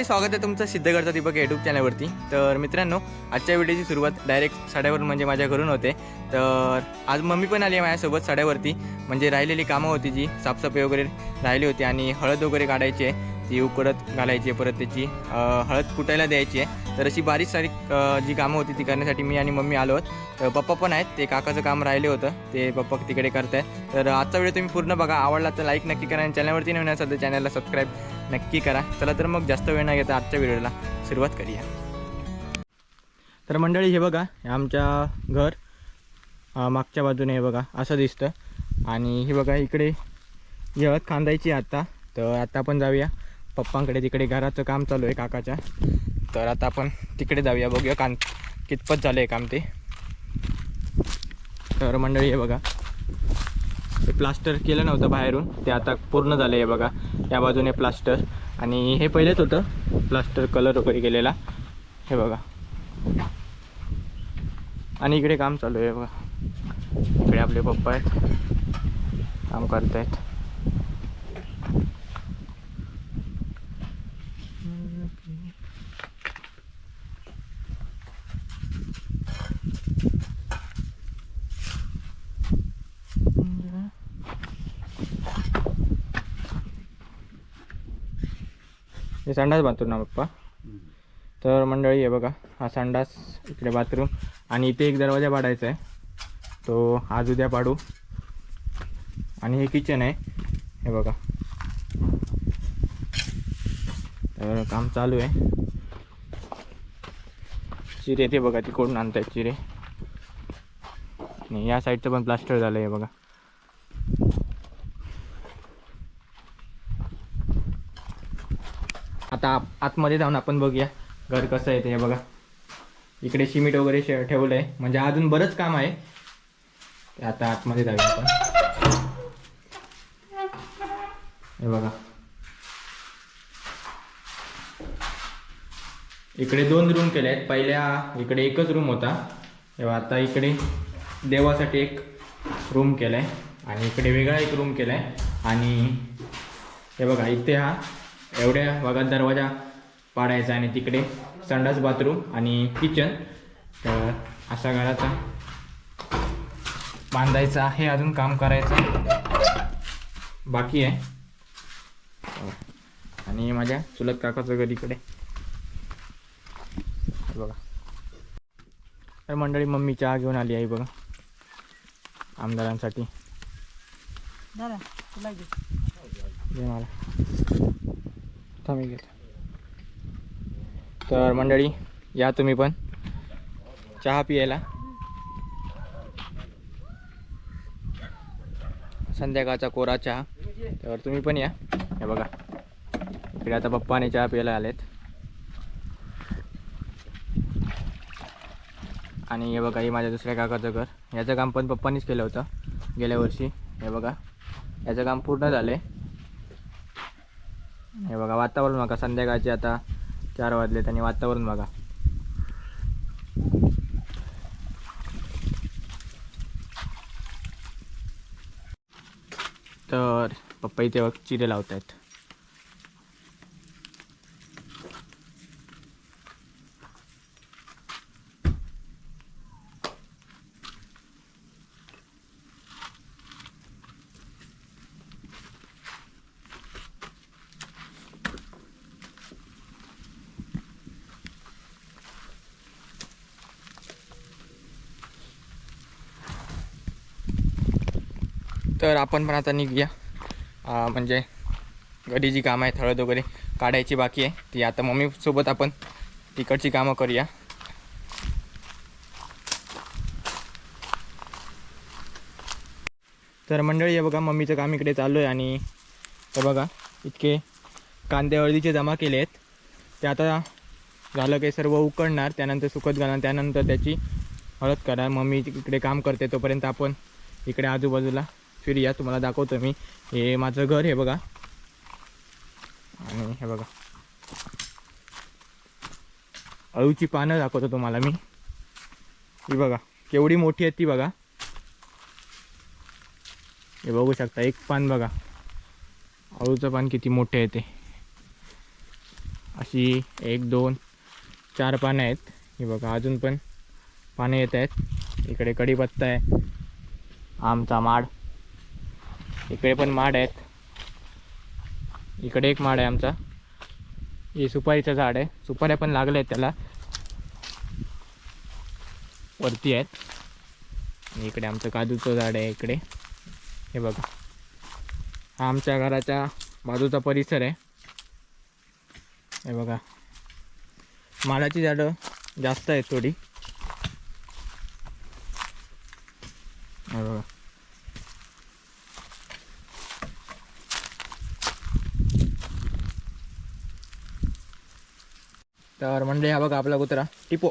मंडळी स्वागत आहे तुमचं सिद्धगडचा दीपक यूट्यूब चॅनलवरती तर मित्रांनो आजच्या व्हिडिओची सुरुवात डायरेक्ट साड्यावरून म्हणजे माझ्या घरून होते. तर आज मम्मी पण आली आहे माझ्यासोबत साड्यावरती. म्हणजे राहिलेली कामं होती जी साफसफाई वगैरे राहिली होती आणि हळद वगैरे काढायची आहे. ती उकडत घालायची आहे परत त्याची हळद कुटायला द्यायची आहे. तर अशी बारीक सारीक जी कामं होती ती करण्यासाठी मी आणि मम्मी आलो आहोत. तर पप्पा पण आहेत ते काकाचं काम राहिले होतं ते पप्पा तिकडे करत आहेत तर आजचा व्हिडिओ तुम्ही पूर्ण बघा आवडला तर लाईक नक्की करा आणि चॅनलवरती नवीन असाल तर चॅनलला सबस्क्राईब नक्की करा. चला तर मग जास्त वेळ न घेता आजच्या व्हिडिओला सुरुवात करूया. तर मंडळी हे बघा आमच्या घर मागच्या बाजूने हे बघा असं दिसतं. आणि हे बघा इकडे हळद खांदायची आहे आता. तर आता आपण जाऊया. पप्पांकडे तिकडे घराचं काम चालू आहे काकाच्या. तर आता आपण तिकडे जाऊया बघूया कान कितपत झालं आहे काम ते. तर मंडळी आहे बघा. ते प्लास्टर केलं नव्हतं बाहेरून ते आता पूर्ण झालं आहे बघा. या बाजूने प्लास्टर. आणि हे पहिलेच होतं प्लास्टर कलर वगैरे केलेला. हे बघा. आणि इकडे काम चालू आहे बघा. इकडे आपले पप्पा आहेत. काम करत आहेत हे संडास बांधतो ना पप्पा. तर मंडळी आहे बघा हा संडास इकडे बाथरूम आणि इथे एक दरवाजा पाडायचा आहे. तो आज उद्या पाडू. आणि हे किचन आहे. हे बघा. तर काम चालू आहे. चिरे ते बघा तिकडून आणतायत चिरे. आणि या साईडचं पण प्लास्टर झालं आहे बघा. आता आतमध्ये जाऊन आपण बघूया. घर कसं आहे ते हे बघा. इकडे सिमेंट वगैरे शे ठेवलं आहे म्हणजे अजून बरंच काम आहे. आता आतमध्ये जाऊया आपण. हे बघा. इकडे दोन रूम केले आहेत पहिल्या इकडे एकच रूम होता. तेव्हा आता इकडे देवासाठी एक रूम केला आहे आणि इकडे वेगळा एक रूम केला आहे आणि हे बघा इथे हा एवढ्या भागात दरवाजा पाडायचा आणि तिकडे संडास बाथरूम आणि किचन तर असा घराचा बांधायचा आहे अजून काम करायचं बाकी आहे. आणि माझ्या चुलत काकाचं घर इकडे. बघा. तर मंडळी मम्मी चहा घेऊन आली आहे बघा. आमदारांसाठी. मला. थांबी घेतो. तर मंडळी या तुम्ही पण. चहा पियायला. संध्याकाळचा कोरा चहा. तर तुम्ही पण या. हे बघा. इकडे आता पप्पाने चहा प्यायला आलेत. आणि हे बघा हे माझ्या दुसऱ्या काकाचं घर. याचं काम पण पप्पानीच केलं होतं गेल्या वर्षी. हे बघा. याचं काम पूर्ण झालं आहे हे बघा वातावरण बघा संध्याकाळचे आता चार वाजलेत आणि वातावरण बघा. तर पप्पा इथे बघ चिरे लावत आहेत तर आपण पण आता निघूया. म्हणजे घरी जी कामं आहेत हळद वगैरे काढायची बाकी आहे ती आता मम्मीसोबत आपण तिकडची कामं करूया. तर मंडळी हे बघा मम्मीचं काम इकडे चालू आहे आणि तर बघा इतके कांदे हळदीचे जमा केले आहेत. ते आता झालं काही सर्व उकडणार त्यानंतर सुकत घालणार त्यानंतर त्याची हळद करा. मम्मी इकडे काम करते तोपर्यंत आपण इकडे आजूबाजूला फिरूया तुम्हाला दाखवतो मी. हे माझं घर हे बघा. आणि हे बघा. अळूची पानं दाखवतो तुम्हाला मी. ही बघा. केवढी मोठी आहे ती बघा. हे बघू शकता एक पान बघा. अळूचं पान किती मोठे आहे ते. अशी एक दोन चार पानं आहेत. ही बघा अजून पण पानं येत आहेत. इकडे कढीपत्ता आहे. आमचा माड. इकडे पण माड आहेत. इकडे एक माड आहे आमचा. हे सुपारीचं झाड आहे. सुपाऱ्या पण लागल्या आहेत त्याला. वरती आहेत. इकडे आमचं काजूचं झाड आहे इकडे. हे बघा. हा आमच्या घराच्या बाजूचा परिसर आहे. हे बघा. माडाची झाडं जास्त आहेत थोडी. हे बघा. तर म्हणजे हा बघा आपला कुत्रा. टिपो.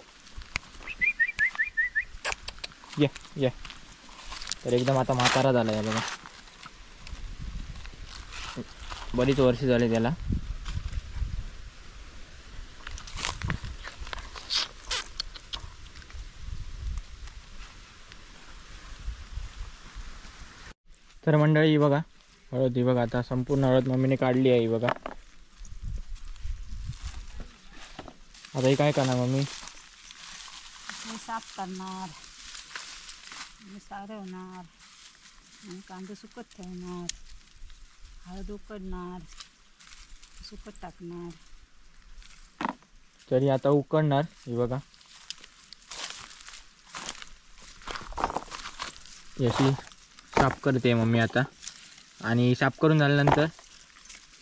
ये ये. तर एकदम आता म्हातारा झाला आहे बघा. बरीच वर्ष झाली त्याला. तर मंडळी बघा. हळद ही बघा आता संपूर्ण हळद मम्मीने काढली आहे बघा. आता ही काय करणार मम्मी? मी साफ करणार. मी सारवणार. आणि कांदे सुकत ठेवणार. हळद उकडणार. सुकत टाकणार. तरी आता उकडणार ही बघा. अशी साफ करते मम्मी आता. आणि साफ करून झाल्यानंतर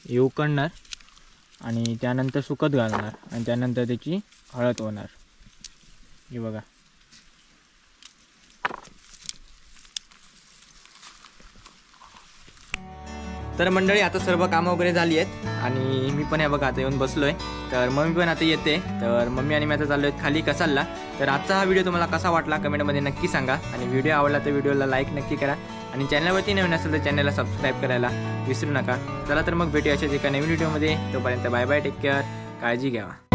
ही उकडणार. आणि त्यानंतर सुकत घालणार आणि त्यानंतर त्याची हळद होणार हे बघा. तर मंडळी आता सर्व कामं वगैरे झाली आहेत आणि मी पण या बघा आता येऊन बसलोय. तर मम्मी पण आता येते. तर मम्मी आणि मी आता चाललो आहेत खाली कसालला. तर आजचा हा व्हिडिओ तुम्हाला कसा वाटला कमेंटमध्ये नक्की सांगा. आणि व्हिडिओ आवडला तर व्हिडिओला लाईक नक्की करा. आणि चॅनलवरती नवीन असेल तर चॅनलला सबस्क्राईब करायला विसरू नका. चला तर मग भेटूया अशाच एका नवीन व्हिडिओमध्ये. तोपर्यंत बाय बाय टेक केअर. काळजी घ्यावा